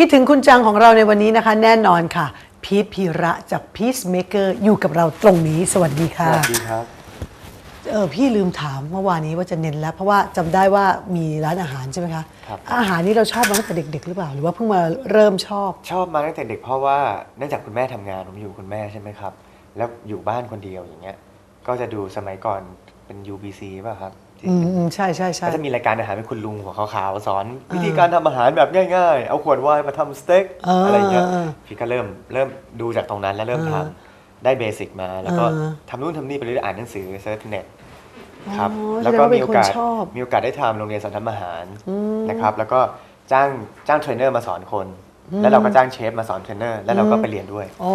คิดถึงคุณจังของเราในวันนี้นะคะ แน่นอนค่ะ พีทพีระจาก Peacemaker อยู่กับเราตรงนี้ สวัสดีสค่ะ วัสดีครับ เออพี่ลืมถามเมื่อวานนี้ว่าจะเน้นแล้ว เพราะว่าจำได้ว่ามีร้านอาหารใช่ไหมคะ ครับ อาหารนี้เราชอบมาตั้งแต่เด็ก ๆ หรือเปล่า หรือว่าเพิ่งมาเริ่มชอบ ชอบมาตั้งแต่เด็กเพราะว่าเนื่องจากคุณแม่ทำงานผมอยู่คุณแม่ใช่ไหมครับ แล้วอยู่บ้านคนเดียวอย่างเงี้ย ก็จะดูสมัยก่อน เป็น UBC ป่ะครับที่อืมอืมใช่ใช่ใช่ ก็จะมีรายการอาหารเป็นคุณลุงหัวขาวๆสอน วิธีการทำอาหารแบบง่ายๆ เอาขวดไวน์มาทำสเต็กเออออะไรเงี้ยเออพี่ก็เริ่มเริ่มดูจากตรงนั้นแล้วเริ่มเออทำได้เบสิกมา แล้วก็เออทำนู่นทำนี่ไปเรื่อยๆอ่านหนังสือเซิร์ชเน็ตครับอ๋อแล้วก็แสดงว่าเป็มีนโอกาสคนชอบ มีโอกาสได้ทำโรงเรียนสอนทำอาหารอืมนะครับ แล้วก็จ้างจ้างเทรนเนอร์มาสอนคน แล้วเราก็จ้างเชฟมาสอนเทรนเนอร์แล้วเราก็ไปเรียนด้วย อ๋อ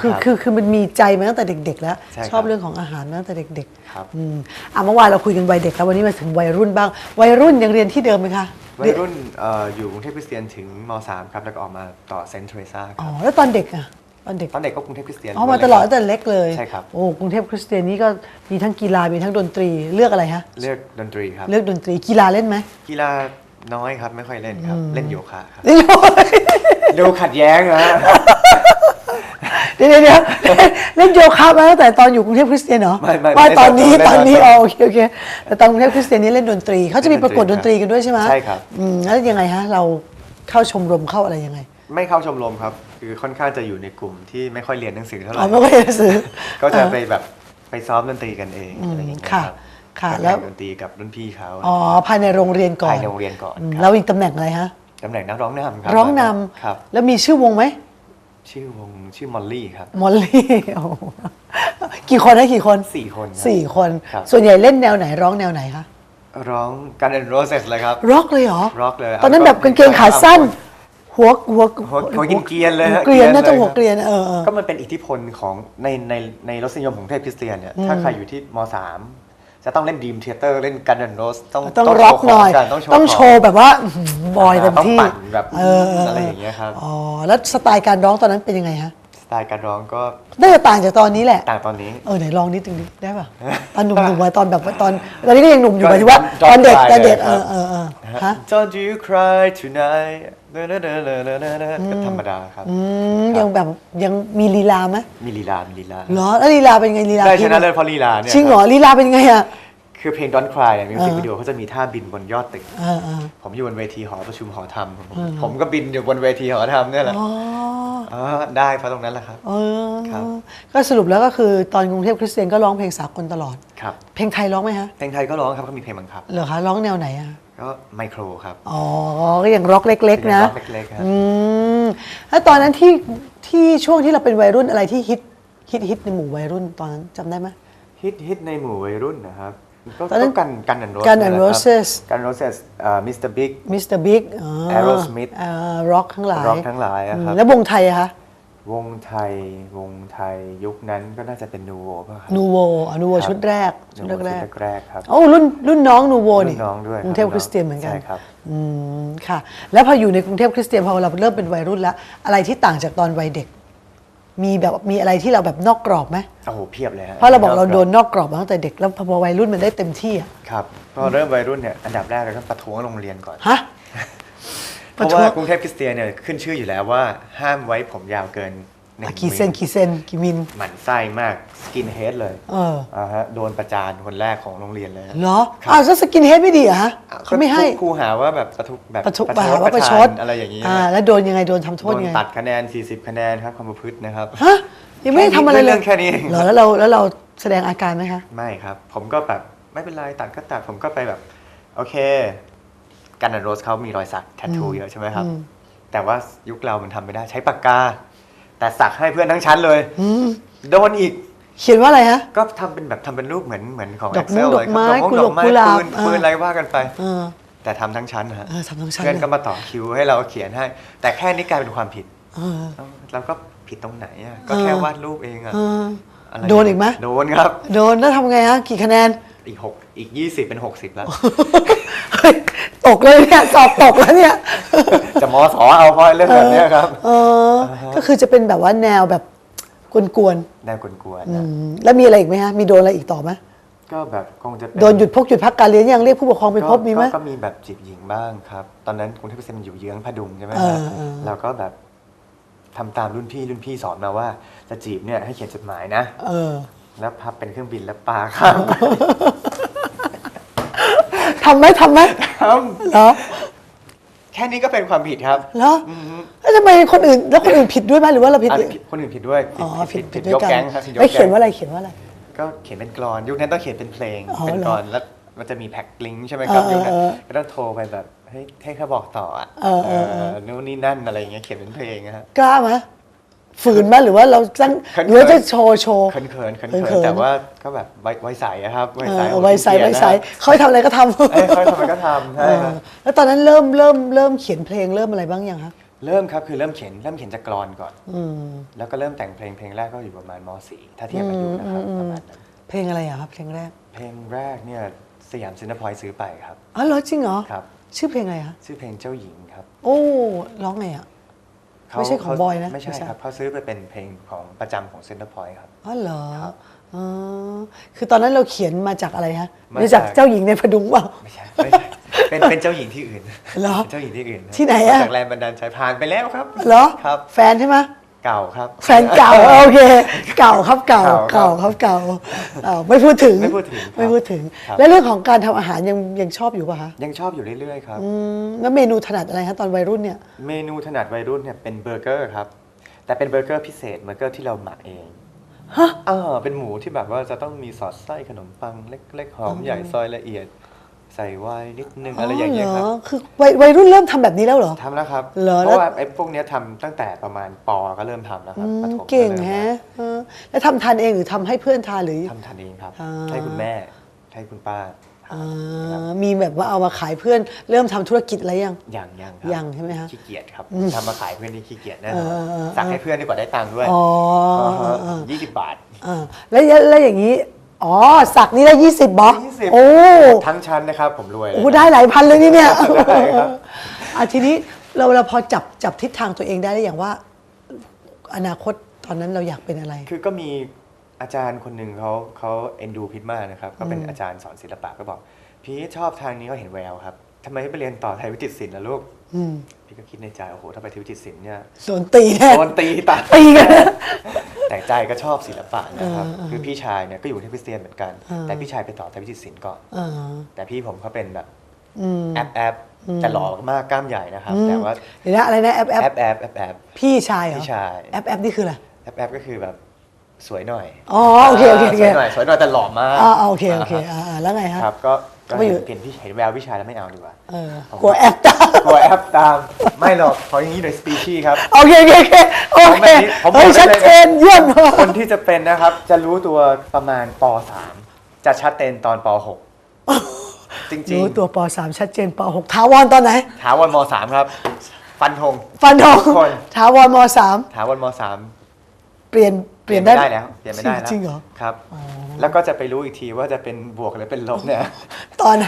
คือครับคือคือมันมีใจมาตั้งแต่เด็ก ๆ แล้ว ใช่ครับชอบเรื่องของอาหารมาตั้งแต่เด็กครับๆอืมอะเมื่อวานเราคุยกันวัยเด็กแล้ววันนี้มาถึงวัยรุ่นบ้าง วัยรุ่นยังเรียนที่เดิมไหมคะวัยรุ่นเอ่ออยู่กรุงเทพคริสเตียนถึงม .3 ครับแล้วก็ออกมาต่อเซนต์เทรซาคอ๋อรับแล้วตอนเด็กอะตอนเด็กตอนเด็กก็กรุงเทพคริสเตียนอ๋อมาตลอดตั้งแต่เล็กเลยใช่ครับ โอ้กรุงเทพคริสเตียนนี่ก็มีทั้งกีฬามีทั้งดนตรีเลือกอะไรฮะเลือกดนตรีครับ เลือกดนตรีกีฬาเล่นไหมกีฬา น้อยครับไม่ค่อยเล่นครับ เล่นโยคะครับนี่ดูขัดแย้งนะฮะเดี๋ยวเดี๋ยวเดี๋ยวเล่นโยคะมาตั้งแต่ตอนอยู่กรุงเทพคริสเตียนเหรอไม่ไม่ว่าเล่นตอนนี้เล่นตอนนี้เล่นอ๋อโอเคโอเคแต่ตอนกรุงเทพคริสเตียนนี่เล่นดนตรีเขาจะมีประกวดดนตรีกันด้วยใช่ไหมใช่ครับอืมแล้วยังไงฮะเราเข้าชมรมเข้าอะไรยังไง ไม่เข้าชมรมครับ คือค่อนข้างจะอยู่ในกลุ่มที่ไม่ค่อยเรียนหนังสือเท่าไหอ๋อร่ไม่ค่อยได้ซื้อก็จะเออไปแบบไปซ้อมดนตรีกันเองอืมอะไรอย่างเงี้ยค่ะรับ ค่ะไปแล้ว ดนตรีกับรุ่นพี่เขาอ๋อภายในโรงเรียนก่อนภายในโรงเรียนก่อนอืมครับแล้วอีกตำแหน่งอะไรฮะ ตำแหน่งนักร้องนำครัร้องนครับำแล้วมีชื่อวงไหมชื่อวงชื่อมอลลี่ครับมอลลี่โอ้โหกี่คนนะกี่คนสี่คนครับ สี่คน ครับ ส่วนใหญ่เล่นแนวไหนร้องแนวไหนคะร้องกันเอ็นโรเซสเลยครับ ร็อกเลยเหรอ rock เลยตอนนั้นเอาแบบกางเกงขาสั้น หัวหัวหัวหัวกินเกรียนเลยหัฮะวเกรียนน่าจะลหัวเกรียนเออเออ ก็มันเป็นอิทธิพลของในในในรสนิยมของเทพคริสเตียนเนี่ยถ้าใครอยู่ที่ม .3 จะต้องเล่นดีมเทเตอร์เล่นกันเดนโรสต้องต้องโชร็อกว์ขหน่อยใช่ต้องโชว์ต้องขโชว์แบบว่าอื้อหือบอยเต็มต้องที่ปั่นแบบเออเอออะไรอย่างเงี้ยครับอ๋อแล้วสไตล์การร้องตอนนั้นเป็นยังไงฮะสไตล์การร้องก็น่าจะต่างจากตอนนี้แหละต่างตอนนี้เออไหนลองนิดนึงดิได้ป่ะตอนหนุ่มๆมาตอนแบบว่าตอนตอนนี้ก็ยังหนุ่มอยู่ก็หมายถึงว่า Don't ตอนเด็ก Cry ตอนเด็กเลยเอครับอเออเออนะฮะฮะ Don't you cry tonight เนอเนอเนอะเนอเนอะเนอเนอก็ธรรมดาครับ อืมยังแบบยังมีลีลาไหมมีลีลามีลีลาเหรอแล้วลีลาเป็นไงลีลาได้ชนะเลิศเพราะลีลาเนี่ยจริงเหรอคบลีลาเป็นไงอะ คือเพลง Don't cry เนี่ยมิวสิกเออ วิดีโอเขาจะมีท่าบินบนยอดตึกออเออผมอยู่บนเวทีหอประชุมหอธรรมผมผมก็บินอยู่บนเวทีหอธรรมเนี่ยแหละอ๋ออ๋อได้เพราะตรงนั้นแหละครับ เออครับ ก็สรุปแล้วก็คือตอนกรุงเทพคริสเตียนก็ร้องเพลงสากลตลอด ครับเพลงไทยร้องไหมฮะเพลงไทยก็ร้องครับเขามีเพลงบังคับ เหรอคะร้องแนวไหนอะ ก็ไมโครครับอ๋อก็ยังร็อกเล็ก ๆ นะร็อกเล็กๆครับ อืมแล้วตอนนั้นที่ที่ช่วงที่เราเป็นวัยรุ่นอะไรที่ฮิตฮิตฮิตในหมู่วัยรุ่นตอนนั้นจำได้ไหม ฮิตฮิตในหมู่วัยรุ่นนะครับก็ตอนนั้นก็กันกันแอนโรส Gun N' Roses กันโรเซสมิสเตอร์บิ๊ก มิสเตอร์บิ๊ก Aerosmith ร็อกทั้งหลายร็อกทั้งหลายอะครับอืมแล้ววงไทยอะคะ วงไทยวงไทยยุคนั้นก็น่าจะเป็นนูโวป่ะครับนูโวอ๋อนูโวครับชุดแรกชุดนูโวแรกชุดแรกๆครับๆโอ้รุ่นรุ่นน้องนูโวรุ่นี่นน้องด้วยกรุงเทพครับคริสเตียนเหมือนกันใช่ครับอืมค่ะ แล้วพออยู่ในกรุงเทพคริสเตียนพอเราเริ่มเป็นวัยรุ่นแล้ว อะไรที่ต่างจากตอนวัยเด็ก มีแบบมีอะไรที่เราแบบนอกกรอบไหมโอ้โหเพียบเลยฮะเพราะเราบอกเราโดนนอกกรอบมาตั้งแต่เด็กแล้วพอวัยรุ่นมันได้เต็มที่อะครับพอเริ่มวัยรุ่นเนี่ยอันดับแรกเราต้องประท้วงโรงเรียนก่อนฮะ เพราะว่ากรุงเทพคริสเตียนเนี่ยขึ้นชื่ออยู่แล้วว่าห้ามไว้ผมยาวเกินหนึ่งอะกี่เซนมิลกี่เซนกี่มิลหมั่นไส้มากสกินเฮดเลยเอออ่าฮะโดนประจานคนแรกของโรงเรียนเลยฮะเหรอครับอ้าวแล้วสกินเฮดไม่ดีเหรอฮะเขาไม่ให้ครูครูหาว่าแบบประทุแบบประทุประหาว่าประชดานอะไรอย่างนี้อ่าฮะแล้วโดนยังไงโดนทำโทโดษนยังไงตัดคะแนน 40 คะแนนครับความประพฤตินะครับฮะยังไม่ได้ทำอะไรเลยเรื่องแค่นี้เองเหรอแล้วเราแล้วเราแสดงอาการไหมคะไม่ครับ ผมก็แบบไม่เป็นไรตัดก็ตัดผมก็ไปแบบ โอเค กันนันโรสเขามีรอยสักแทททูเยอะใช่ไหมครับอืมแต่ว่ายุคเรามันทำไม่ได้ใช้ปากกา แต่สักให้เพื่อนทั้งชั้นเลยอืมโดนอีก เขียนว่าอะไรฮะ ก็ทำเป็นแบบทำเป็นรูปเหมือนเหมือนของดอก Excel มุ้งเลยครับดอกไม้ดอกมุ้งดอกไม้กุหลาบปืนอ่าปืนอะไรว่ากันไปเออแต่ทำทั้งชั้นนะฮะเออทำทั้งชั้นเพื่อนเลยก็มาต่อคิวให้เราเขียนให้ แต่แค่นี้กลายเป็นความผิดเออเอ้าเราก็ผิดตรงไหนอะก็แค่วาดรูปเองอะเอออะไรโดนอีกไหมโดนครับ โดนแล้วทำไงฮะกี่คะแนน อีกหกอีกยี่สิบเป็นหกสิบแล้วเฮ้ยตกเลยเนี่ยสอบตกแล้วเนี่ย จะมสอเอาเพราะเรื่องแบบเนี้ยครับ เออ ก็คือจะเป็นแบบว่าแนวแบบกวนแนวกวนๆๆอืนะมแล้วมีอะไรอีกไหมฮะ มีโดนอะไรอีกต่อไหมก็แบบคงจะเป็โดนหยุดพกหยุดพักการเรียนยังเรียกผู้ปกครองไปพบมีไหม ก็ก็มีแบบจีบหญิงบ้างครับ ตอนนั้นกรุงเทพคริสเตียนมันอยู่เยื้องพดุงใช่ไหมเอครัอบเออ เราก็แบบทำตามรุ่นพี่รุ่นพี่สอนมาว่าจะจีบเนี่ยให้เขียนจดหมายนะ เออ แล้วพับเป็นเครื่องบินแล้วปาข้ามทำไหมทำไหมครับเหรอแค่นี้ก็เป็นความผิดครับเหรออือฮึแล้วทำไมคนอื่นแล้วคนอื่นผิดด้วยไหมหรือว่าเราผิดอะผิดคนอื่นผิดด้วยอ๋อผิดผิดยด้วยกกันแก๊งครับผิดยกแล้วเขียนแก๊งว่าอะไรเขียนว่าอะไร ก็เขียนเป็นกรอน ยุคนั้นต้องเขียนเป็นเพลงอ๋อเป็นเหรอกรอนแล้วมันจะมีแพ็กลิงก์ใช่ไหมครับเออยุคนั้นเออก็ต้องโทรไปแบบเฮ้ยให้เขาบอกต่ออะเออเออเออ เออนู่นนี่นั่นอะไรอย่างเงี้ยเขียนเป็นเพลงนะฮะ กล้าไหม ฝืนไหมหรือว่าเราตั้งเขินๆหรือว่าจะโชว์โชว์เขินเขินๆเขินเขินๆเขินแต่ว่าก็แบบไว้ไว้ใสอะครับไว้เอใสอไว้ใส่ไว้ใส่เขาให้ทำอะไรก็ทำเอ้ยเขาทำอะไรก็ทำเอใช่อครับแล้วตอนนั้นเริ่มเริ่มเริ่มเขียนเพลงเริ่มอะไรบ้างยังคะเริ่มครับคือเริ่มเขียนเริ่มเขียนจากกรอนก่อนอืมแล้วก็เริ่มแต่งเพลงเพลงแรกก็อยู่ประมาณม .4 ถ้าเทียบอายุนะครับอืมประมาณนั้นเพลงอะไรอะครับเพลงแรก เพลงแรกเนี่ยสยามซินเนพอยซื้อไปครับอ๋อเหรอจริงเหรอครับชื่อเพลงอะไรคะชื่อเพลงเจ้าหญิงครับ โอ้ร้องไงอะเขา ไม่ใช่ของเขาบอยนะไม่ใช่ไม่ใช่ครับเขาซื้อไปเป็นเพลงของประจำของเซ็นเตอร์พอยต์ครับอ๋อเหรอครับอ๋อคือตอนนั้นเราเขียนมาจากอะไรฮะมามาจากจากเจ้าหญิงในพดุงเปล่าไม่ใช่ไม่ใช่เป็นเป็นเจ้าหญิงที่อื่นเหรอป็นเจ้าหญิงที่อื่นที่ไหนอะมาจากแรงบันดาลใจผ่านไปแล้วครับเหรอครับแฟนใช่ไหม เก่าครับ แฟนเก่า โอเค เก่าครับเก่าเก่าเก่าครับเก่าเอ่อไม่พูดถึงไม่พูดถึงครับไม่พูดถึง ครับ แล้วเรื่องของการทำอาหารยังยังชอบอยู่ป่ะคะยังชอบอยู่เรื่อยๆครับ อืมแล้วเมนูถนัดอะไรคะตอนวัยรุ่นเนี่ย เมนูถนัดวัยรุ่นเนี่ยเป็นเบอร์เกอร์ครับ แต่เป็นเบอร์เกอร์พิเศษเบอร์เกอร์ที่เราหมักเองฮะ เออเป็นหมูที่แบบว่าจะต้องมีสอดไส้ขนมปังเล็กๆหอมใหญ่ซอยละเอียด ใส่ไวน์นิดนึงอะไรอย่างเงี้ยครับหคือวัยวัยรุ่นเริ่มทำแบบนี้แล้วเหรอทำแล้วครับเหรอเพแล้วราะว่าไอ้พวกเนี้ยทำตั้งแต่ประมาณปก็เริ่มทำแล้วคอืรับมประถมเก่งริ่มแฮะเออแล้วทำทานเองหรือทำให้เพื่อนทานหรือทำทานเองครับอ่าให้คุณแม่ให้คุณป้าทานอ่ครับามีแบบว่าเอามาขายเพื่อนเริ่มทำธุรกิจอะไรยังยังยังครับยังใช่ไหมฮะขี้เกียจครับทำมาขายเพื่อนนี่ขี้เกียจแน่นเออนอเออเออสั่งให้เพื่อนดีกว่าได้ตังค์ด้วยอ๋อเออเออยี่สิบบาทอ่าแล้วแล้วอย่างนี้ อ๋อ สักนี้ได้ยี่สิบบอ20โอ้ทั้งชั้นนะครับ ผมรวยเลยโอ้ได้หลายพันเลยนี่เนี่ยได้ครับอะทีนี้เราเราพอจับจับทิศทางตัวเองได้หรือยังว่า อนาคตตอนนั้นเราอยากเป็นอะไร คือก็มีอาจารย์คนหนึ่งเขาเขาเอ็นดูพิทมากนะครับ ก็เป็นอาจารย์สอนศิลปะก็บอกพีทชอบทางนี้ก็เห็นแววครับ ทำไมไม่ไปเรียนต่อไทยวิจิตรศิลป์ล่ะลูกอืมพี่ก็คิดในใจโอ้โหถ้าไปไทยวิจิตรศิลป์เนี่ยโดนตีแน่โดนตีตายตีกันแต่ใจก็ชอบศิลปะนะครับเออเออคือพี่ชายเนี่ยก็อยู่ที่คริสเตียนเหมือนกันเออแต่พี่ชายไปต่อไทยวิจิตรศิลป์ก่อนอ่าแต่พี่ผมเขาเป็นแบบอืมแอปแอปแต่หล่อมากกล้ามใหญ่นะครับอืมแต่ว่าเดี๋ยวนะอะไรนะแอปแอปแอปแอปแอปแอปพี่ชายเหรอพี่ชายแอปแอปนี่คืออะไรแอปแอปก็คือแบบ สวยหน่อย อ๋อโอเคโอเคโอเคสวยหน่อยสวยหน่อยแต่หล่อมากอ่าอ่าโอเคโอเคอ่าอ่าแล้วไงฮะ ครับก็ก็ก็อยู่เห็นเห็นพี่เห็นแววพี่ชายแล้วไม่เอาดีกว่า เออกลัวแอปตามกลัวแอปตาม ไม่หรอกขออย่างนี้หน่อยสปีชีส์ครับ โอเคโอเคโอเคโอผมเคแบบนี้ผมเฮ้ยบอกได้ชัดเลยเจนเยี่ยมคนที่จะเป็นนะครับ จะรู้ตัวประมาณป .3 จะชัดเจนตอนป .6 จริงรู้ตัวป .3 ชัดเจนป .6 ถาวรตอนไหน ๆถาวรม .3 ครับ ฟันธง ฟันทองทุกคนถาวรมถาวรม .3 .3 เปลี่ยนเป ลี่ยนได้ไม่ได้แล้วเปลี่ยนไม่ได้แล้วจริงเหรอครับแล้วก็จะไปรู้อีกทีว่าจะเป็นบวกหรือเป็นลบเนี่ย ตอน50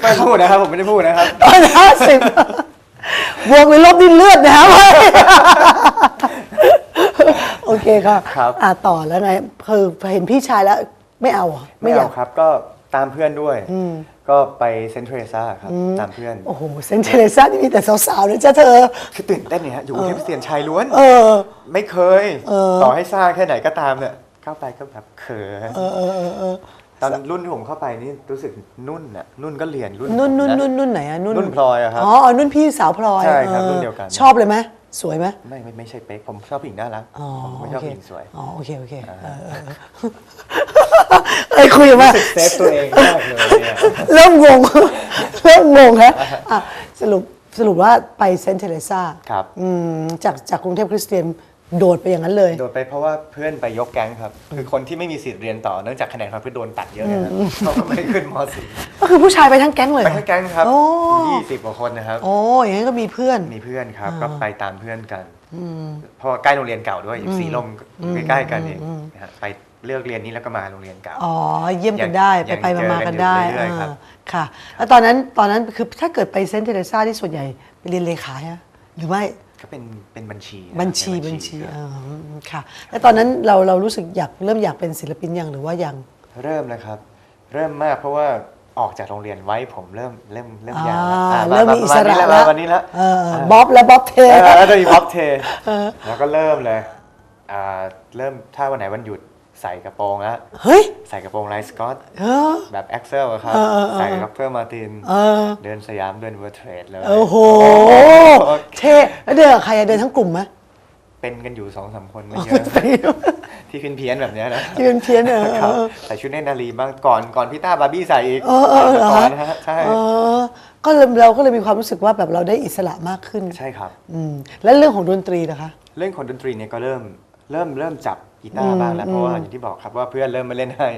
ไม่พูดนะครับผมไม่ได้พูดนะครับ ตอน50บวกหรือลบดินเลือดนะครับโอเคค่ะครับอะต่อแล้วไงคือเห็นพี่ชายแล้วไม่เอาเหรอไม่อยาเอากครับก็ ตามเพื่อนด้วย ก็ไปเซนต์เทรซ่าครับ ตามเพื่อน โอ้โห เซนเทเรซ่านี่มีแต่สาวๆนะจ๊ะเธอ คือตื่นเต้นเนี่ยฮะอยู่กรุงเทพเสียนชายล้วน เออ ไม่เคยเออต่อให้สร้างแค่ไหนก็ตามเนี่ยเข้าไปก็แบบเขินเออเออเออเออตอนรุ่นที่ผมเข้าไปนี่รู้สึกนุ่นน่ะนุ่นก็เรียนรุ่นนุ่นนุ่นผมะนุ่นนุ่นไหนอะนุ่นนุ่นพลอยอะครับอ๋ออ๋อนุ่นพี่สาวพลอยใช่ครับออรุ่นเดียวกันชอบเลยไหม สวยไหมไม่ไม่ไม่ใช่เป๊กผมชอบผู้หญิงน่ารักอ๋อผมไม่โอชอบเคผู้หญิงสวยอ๋อโอเคโอเคเออเออเออเอ้ยคุยมาเซฟตัวเองมากเลยเนี่ยเริ่มงงเริ่มงงฮะอะสรุปสรุปว่าไปเซนต์เทเรซาครับอืมจากจากกรุงเทพคริสเตียน โดดไปอย่างนั้นเลย โดนไปเพราะว่าเพื่อนไปยกแก๊งครับ คือคนที่ไม่มีสิทธิ์เรียนต่อเนื่องจากคะแนนความเพื่อโดนตัดเยอะนะครับเขาก็ไม่ได้ขึ้นม .4 ก็คือผู้ชายไปทั้งแก๊งเลยเหไปรอทั้งแก๊งครับโอ้ยี่สิบกว่าคนนะครับ โอ้อย่างนั้นก็มีเพื่อนมีเพื่อนครับก็ไปตามเพื่อนกันเพราะว่าใกล้โรงเรียนเก่าด้วยอยู่สีลมใกล้ๆกันเองนะฮะไปเลือกเรียนนี้แล้วก็มาโรงเรียนเก่า อ๋อ เยี่ยมกันได้ยัไปงไปเจอมากันๆกันได้อยู่เรื่อยๆครับอ่าค่ะ แล้วตอนนั้นตอนนั้นคือถ้าเกิดไปเซนต์เทเรซาที่ส่วนใหญ่ไปเรียนเลขาฮะหรือไม่ ก็เป็นเป็นบัญชีนะครับบัญชีเป็นบัญชีครับ อ่าค่ะ แล้วตอนนั้นเราเรารู้สึกอยากเริ่มอยากเป็นศิลปินยังหรือว่ายัง เริ่มนะครับ เริ่มมากเพราะว่าออกจากโรงเรียนไว้ผมเริ่มเริ่มเริ่มอ่ายาวแล้วอะเริ่มมีอิสระแล้แล้ววันนี้ละเออบ๊อบและบ๊อบเท เออแล้วจะมีพ็อปเทแล้วก็เริ่มเลยอ่าเริ่มถ้าวันไหนวันหยุด ใส่กระโปรงแล้ว เฮ้ย ใส่กระโปรงลายสกอตเออ แบบแอ็กเซลครับ เออเออเออ ใส่กับเพื่อมาติน เออเดินสยามเดินเวอร์เทรดเลย โอ้โหโอ้เท่แล้วเดินกับใครอะเดินทั้งกลุ่มไหมเป็นกันอยู่สองสามคนไม่เยอะที่เพี้ยนเพี้ยนๆแบบเนี้ยนะที่เป็นเพี้ยนๆเออ ครับใส่ชุดเนตรนารีบ้างก่อนก่อนพี่ต้าบาร์บี้ใส่อีกเออเออเออเหรอก่อฮะนนะฮะใช่เออก็เลยเราก็เลยมีความรู้สึกว่าแบบเราได้อิสระมากขึ้นใช่ครับ อืมแล้วเรื่องของดนตรีนะคะ เรื่องของดนตรีเนี่ยก็เริ่มเริ่มเริ่มจับ กีตาร์บ้างแล้วเพราะว่าอย่างที่บอกครับว่าเพื่อนเริ่มมาเล่นให้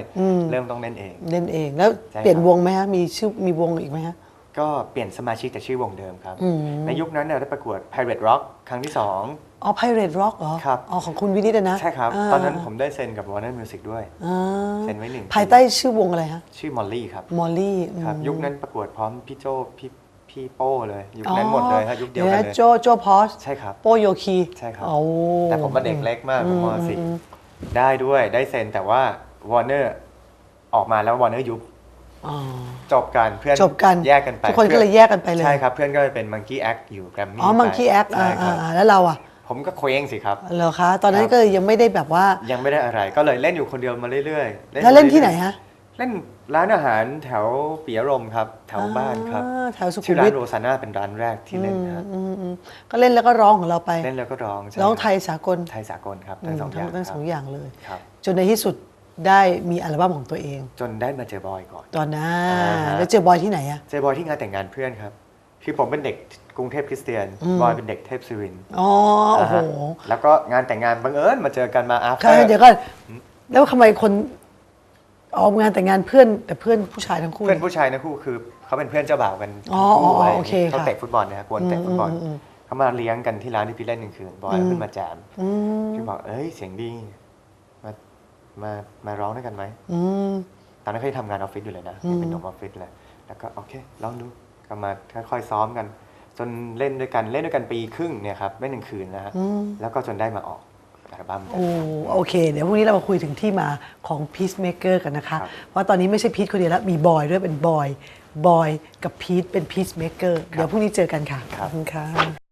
เริ่มต้องเล่นเอง เล่นเองแล้วใช่ครับเปลี่ยนวงไหมฮะมีชื่อมีวงอีกไหมฮะก็เปลี่ยนสมาชิกแต่ชื่อวงเดิมครับอืมในยุคนั้นเนี่ยได้ประกวด Pirate Rock ครั้งที่ 2 อ๋อ Pirate Rock เหรอครับอ๋อของคุณวินิตอะนะ ใช่ครับาตอนนั้นผมได้เซ็นกับ Warner Music ด้วยอ่าเซ็นไว้หนึ่ง ภายใต้ชื่อวงอะไรฮะ ชื่อมอลลี่ครับมอลลี่ครับ ยุคนั้นประกวดพร้อมพี่โจพี่พี่โป้เลย ยุคนั้นหมดเลยครับยุคเดียวกันเลยโจโจพอสใช่ครับ โปโยคี ใช่ครับโอ้แต่ผมมาเด็กเล็กมากผมมสี่ ได้ด้วยได้เซ็นแต่ว่า Warner ออกมาแล้ว Warner ยุบอ๋อจบกันเพื่อนจบกันแยกกันไปทุกคนก็เลยแยกกันไปเลยใช่ครับเพื่อนก็เลยเป็น Monkey Act อยู่แกรมมี่อ๋อมังคีแอคใช่ครับแล้วเราอะ ผมก็เคว้งสิครับเหรอคะ ตอนนั้คนรับก็เลยยังไม่ได้แบบว่ายังไม่ได้อะไรก็เลยเล่นอยู่คนเดียวมาเรื่อยๆแล้วเล่นที่ไหนฮะ เล่นร้านอาหารแถวปิยรมครับ แถวบ้านครับอ่าแถวสุขุชื่อมร้าวินทโรซาน่าเป็นร้านแรกที่เล่นครับอืมอืมก็เล่นแล้วก็ร้องของเราไป เล่นแล้วก็ร้องใช่ร้องไทยสากลไทยสากลครับทั้งสองอย่างทั้งคสรัอบงอย่างเลย ครับ จนในที่สุดได้มีอัลบั้มของตัวเอง จนได้มาเจอบอยก่อน ตอนนั้นอ่าฮะ แล้วเจอบอยที่ไหนอะ เจอบอยที่งานแต่งงานเพื่อนครับ คือผมเป็นเด็กกรุงเทพคริสเตียน บอยเป็นเด็กเทพศิรินทร์อ๋อโอ้โหาฮะแล้วก็งานแต่งงานบังเอิญมาเจอกันมาอาฟเตใช่อร์เดี๋ยวก่อนแล้วทำไมคน ออกงานแต่งงานเพื่อนแต่เพื่อนผู้ชายทั้งคู่ เพื่อนผู้ชายนะคู่คือเขาเป็นเพื่อนเจ้าบ่าวกันอ๋อทั้งคู่อ๋ออะไรโอเคเขาค่ะเตะฟุตบอลนะครับกวนเตะฟุตบอลเขามาเลี้ยงกันที่ร้านที่พี่เล่นหนึ่งคืนบอยขึ้นมาแจมอืมพี่บอกเอ้ยเสียงดีมามามาร้องด้วยกันไหมอืม ตอนนั้นเขายังทำงานออฟฟิศอยู่เลยนะยังเป็นหนุ่มออฟฟิศเลยแล้วก็โอเคลองดูก็มาค่อยๆซ้อมกัน จนเล่นด้วยกันเล่นด้วยกันปีครึ่งเนี่ยครับไม่หนึ่งคืนนะฮะแล้วก็จนได้มาออก อัลบั้มกัน โอ้โอเค เดี๋ยวพรุ่งนี้เรามาคุยถึงที่มาของ Peacemaker กันนะคะ ครับเพราะตอนนี้ไม่ใช่พีทคนเดียวแล้ว มีบอยด้วยเป็นบอย บอยกับพีทเป็น Peacemaker เดี๋ยวพรุ่งนี้เจอกันค่ะ ขอบคุณค่ะ